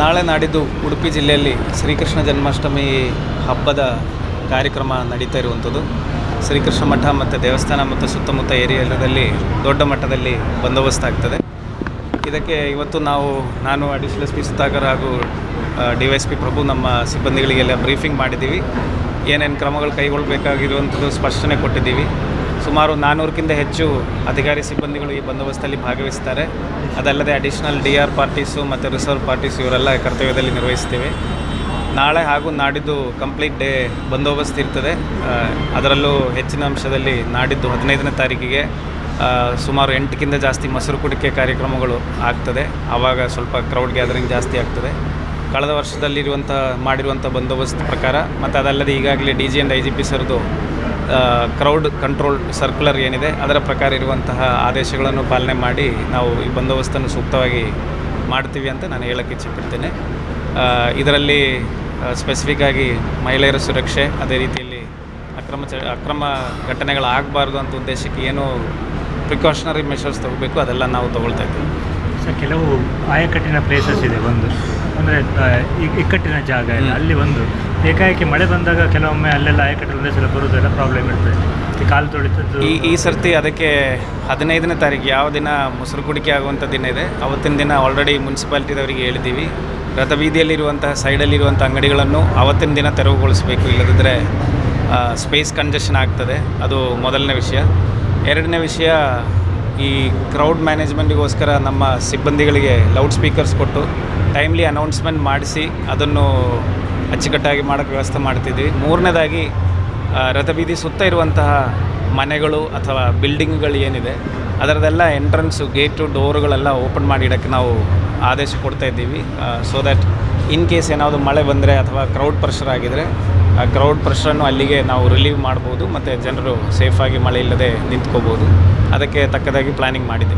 ನಾಳೆ ನಾಡಿದ್ದು ಉಡುಪಿ ಜಿಲ್ಲೆಯಲ್ಲಿ ಶ್ರೀಕೃಷ್ಣ ಜನ್ಮಾಷ್ಟಮಿ ಹಬ್ಬದ ಕಾರ್ಯಕ್ರಮ ನಡೀತಾ ಇರುವಂಥದ್ದು. ಶ್ರೀಕೃಷ್ಣ ಮಠ ಮತ್ತು ದೇವಸ್ಥಾನ ಮತ್ತು ಸುತ್ತಮುತ್ತ ಏರಿಯಾದಲ್ಲಿ ದೊಡ್ಡ ಮಟ್ಟದಲ್ಲಿ ಬಂದೋಬಸ್ತ್ ಆಗ್ತದೆ. ಇದಕ್ಕೆ ಇವತ್ತು ನಾವು, ನಾನು, ಅಡಿಷನಲ್ ಎಸ್ ಪಿ ಸುಧಾಕರ್ ಹಾಗೂ D Y S P Prabhu ನಮ್ಮ ಸಿಬ್ಬಂದಿಗಳಿಗೆಲ್ಲ ಬ್ರೀಫಿಂಗ್ ಮಾಡಿದ್ದೀವಿ. ಏನೇನು ಕ್ರಮಗಳು ಕೈಗೊಳ್ಳಬೇಕಾಗಿರುವಂಥದ್ದು ಸ್ಪಷ್ಟನೆ ಕೊಟ್ಟಿದ್ದೀವಿ. ಸುಮಾರು ನಾನ್ನೂರಕ್ಕಿಂತ ಹೆಚ್ಚು ಅಧಿಕಾರಿ ಸಿಬ್ಬಂದಿಗಳು ಈ ಬಂದೋಬಸ್ತಲ್ಲಿ ಭಾಗವಹಿಸ್ತಾರೆ. ಅದಲ್ಲದೆ ಅಡಿಷನಲ್ ಡಿ ಆರ್ ಪಾರ್ಟೀಸು ಮತ್ತು ರಿಸರ್ವ್ ಪಾರ್ಟೀಸ್ ಇವರೆಲ್ಲ ಕರ್ತವ್ಯದಲ್ಲಿ ನಿರ್ವಹಿಸ್ತೀವಿ. ನಾಳೆ ಹಾಗೂ ನಾಡಿದ್ದು ಕಂಪ್ಲೀಟ್ ಡೇ ಬಂದೋಬಸ್ತ್ ಇರ್ತದೆ. ಅದರಲ್ಲೂ ಹೆಚ್ಚಿನ ಅಂಶದಲ್ಲಿ ನಾಡಿದ್ದು ಹದಿನೈದನೇ ತಾರೀಕಿಗೆ ಸುಮಾರು ಎಂಟಕ್ಕಿಂತ ಜಾಸ್ತಿ ಮೊಸರು ಕುಡಿಕೆ ಕಾರ್ಯಕ್ರಮಗಳು ಆಗ್ತದೆ. ಆವಾಗ ಸ್ವಲ್ಪ ಕ್ರೌಡ್ ಗ್ಯಾದರಿಂಗ್ ಜಾಸ್ತಿ ಆಗ್ತದೆ. ಕಳೆದ ವರ್ಷದಲ್ಲಿರುವಂಥ ಮಾಡಿರುವಂಥ ಬಂದೋಬಸ್ತ್ ಪ್ರಕಾರ, ಮತ್ತು ಅದಲ್ಲದೆ ಈಗಾಗಲೇ D G and I G P ಸರ್ದು ಕ್ರೌಡ್ ಕಂಟ್ರೋಲ್ ಸರ್ಕ್ಯುಲರ್ ಏನಿದೆ, ಅದರ ಪ್ರಕಾರ ಇರುವಂತಹ ಆದೇಶಗಳನ್ನು ಪಾಲನೆ ಮಾಡಿ ನಾವು ಈ ಬಂದೋಬಸ್ತನ್ನು ಸೂಕ್ತವಾಗಿ ಮಾಡ್ತೀವಿ ಅಂತ ನಾನು ಹೇಳಕ್ಕೆ ಇಚ್ಛೆಪಡ್ತೇನೆ. ಇದರಲ್ಲಿ ಸ್ಪೆಸಿಫಿಕ್ ಆಗಿ ಮಹಿಳೆಯರ ಸುರಕ್ಷೆ, ಅದೇ ರೀತಿಯಲ್ಲಿ ಅಕ್ರಮ ಚ, ಅಕ್ರಮ ಘಟನೆಗಳಾಗಬಾರ್ದು ಅಂತ ಉದ್ದೇಶಕ್ಕೆ ಏನು ಪ್ರಿಕಾಷನರಿ ಮೆಷರ್ಸ್ ತಗೋಬೇಕು, ಅದೆಲ್ಲ ನಾವು ತಗೊಳ್ತಾ ಇದ್ದೀವಿ. ಸರ್ ಕೆಲವು ಆಯಕಟ್ಟಿನ ಪ್ಲೇಸಸ್ ಇದೆ ಒಂದು. ಅಂದರೆ ಇಕ್ಕಟ್ಟಿನ ಜಾಗ ಇದೆ. ಅಲ್ಲಿ ಒಂದು. ಏಕಾಏಕಿ ಮಳೆ ಬಂದಾಗ ಕೆಲವೊಮ್ಮೆ ಅಲ್ಲೆಲ್ಲ ಆಯಕಟ್ಟಿನ ಪ್ಲೇಸೆಲ್ಲ ಬರೋದೆಲ್ಲ ಪ್ರಾಬ್ಲಮ್ ಇರ್ತದೆ. ಈ ಕಾಲು ತೊಳಿತದ್ದು ಈ ಈ ಸರ್ತಿ ಅದಕ್ಕೆ ಹದಿನೈದನೇ ತಾರೀಕು ಯಾವ ದಿನ ಮೊಸರು ಕುಡಿಕೆ ಆಗುವಂಥ ದಿನ ಇದೆ? ಅವತ್ತಿನ ದಿನ ಆಲ್ರೆಡಿ ಮುನ್ಸಿಪಾಲ್ಟಿದವರಿಗೆ ಹೇಳಿದ್ದೀವಿ ರಥಬೀದಿಯಲ್ಲಿರುವಂತಹ ಸೈಡಲ್ಲಿರುವಂಥ ಅಂಗಡಿಗಳನ್ನು ಅವತ್ತಿನ ದಿನ ತೆರವುಗೊಳಿಸಬೇಕು. ಇಲ್ಲದಿದ್ದರೆ ಸ್ಪೇಸ್ ಕಂಜೆಷನ್ ಆಗ್ತದೆ. ಅದು ಮೊದಲನೇ ವಿಷಯ. ಎರಡನೇ ವಿಷಯ ಈ ಕ್ರೌಡ್ ಮ್ಯಾನೇಜ್ಮೆಂಟಿಗೋಸ್ಕರ ನಮ್ಮ ಸಿಬ್ಬಂದಿಗಳಿಗೆ ಲೌಡ್ ಸ್ಪೀಕರ್ಸ್ ಕೊಟ್ಟು ಟೈಮ್ಲಿ ಅನೌನ್ಸ್ಮೆಂಟ್ ಮಾಡಿಸಿ ಅದನ್ನು ಅಚ್ಚುಕಟ್ಟಾಗಿ ಮಾಡೋಕ್ಕೆ ವ್ಯವಸ್ಥೆ ಮಾಡ್ತಿದ್ವಿ. ಮೂರನೇದಾಗಿ ರಥಬೀದಿ ಸುತ್ತ ಇರುವಂತಹ ಮನೆಗಳು ಅಥವಾ ಬಿಲ್ಡಿಂಗ್ಗಳು ಏನಿದೆ ಅದರದೆಲ್ಲ ಎಂಟ್ರೆನ್ಸು ಗೇಟು ಡೋರುಗಳೆಲ್ಲ ಓಪನ್ ಮಾಡಿ ಇಡೋಕ್ಕೆ ನಾವು ಆದೇಶ ಕೊಡ್ತಾ ಇದ್ದೀವಿ. ಸೊ ದ್ಯಾಟ್ ಇನ್ ಕೇಸ್ ಏನಾದರೂ ಮಳೆ ಬಂದರೆ ಅಥವಾ ಕ್ರೌಡ್ ಪ್ರೆಷರ್ ಆಗಿದರೆ ಆ ಕ್ರೌಡ್ ಪ್ರೆಷರನ್ನು ಅಲ್ಲಿಗೆ ನಾವು ರಿಲೀವ್ ಮಾಡ್ಬೋದು ಮತ್ತು ಜನರು ಸೇಫಾಗಿ ಮಳೆ ಇಲ್ಲದೆ ನಿಂತ್ಕೋಬೋದು. ಅದಕ್ಕೆ ತಕ್ಕದಾಗಿ ಪ್ಲಾನಿಂಗ್ ಮಾಡಿದೆ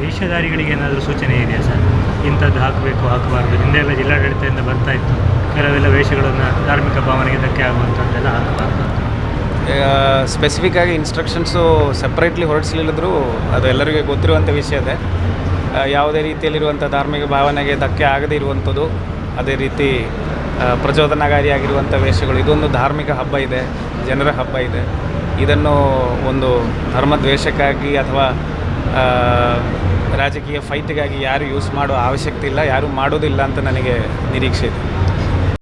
ವೇಷಧಾರಿಗಳಿಗೆ ಏನಾದರೂ ಸೂಚನೆ ಇದೆಯಾ ಸರ್? ಇಂಥದ್ದು ಹಾಕಬೇಕು ಹಾಕಬಾರ್ದು. ಹಿಂದೆಲ್ಲ ಜಿಲ್ಲಾಡಳಿತದಿಂದ ಬರ್ತಾ ಇತ್ತು. ಕೆಲವೆಲ್ಲ ವೇಷಗಳನ್ನು ಧಾರ್ಮಿಕ ಭಾವನೆಗೆ ಧಕ್ಕೆ ಆಗುವಂಥದ್ದೆಲ್ಲ ಹಾಕಬಾರ್ದು ಸ್ಪೆಸಿಫಿಕ್ ಆಗಿ ಇನ್ಸ್ಟ್ರಕ್ಷನ್ಸು ಸಪ್ರೇಟ್ಲಿ ಹೊರಡಿಸಲಿಲ್ಲದ್ರೂ ಅದು ಎಲ್ಲರಿಗೂ ಗೊತ್ತಿರುವಂಥ ವಿಷಯ ಇದೆ ಆ, ಯಾವುದೇ ರೀತಿಯಲ್ಲಿರುವಂಥ ಧಾರ್ಮಿಕ ಭಾವನೆಗೆ ಧಕ್ಕೆ ಆಗದೇ ಇರುವಂಥದ್ದು ಅದೇ ರೀತಿ ಪ್ರಚೋದನಾಕಾರಿಯಾಗಿರುವಂಥ ವೇಷಗಳು. ಇದೊಂದು ಧಾರ್ಮಿಕ ಹಬ್ಬ ಇದೆ ಜನರ ಹಬ್ಬ ಇದೆ. ಇದನ್ನು ಒಂದು ಧರ್ಮದ್ವೇಷಕ್ಕಾಗಿ ಅಥವಾ ಆ, ರಾಜಕೀಯ ಫೈಟ್ಗಾಗಿ ಯಾರು ಯೂಸ್ ಮಾಡೋ ಅವಶ್ಯಕತೆ ಇಲ್ಲ ಯಾರೂ ಮಾಡೋದಿಲ್ಲ ಅಂತ ನನಗೆ ನಿರೀಕ್ಷೆ ಇದೆ.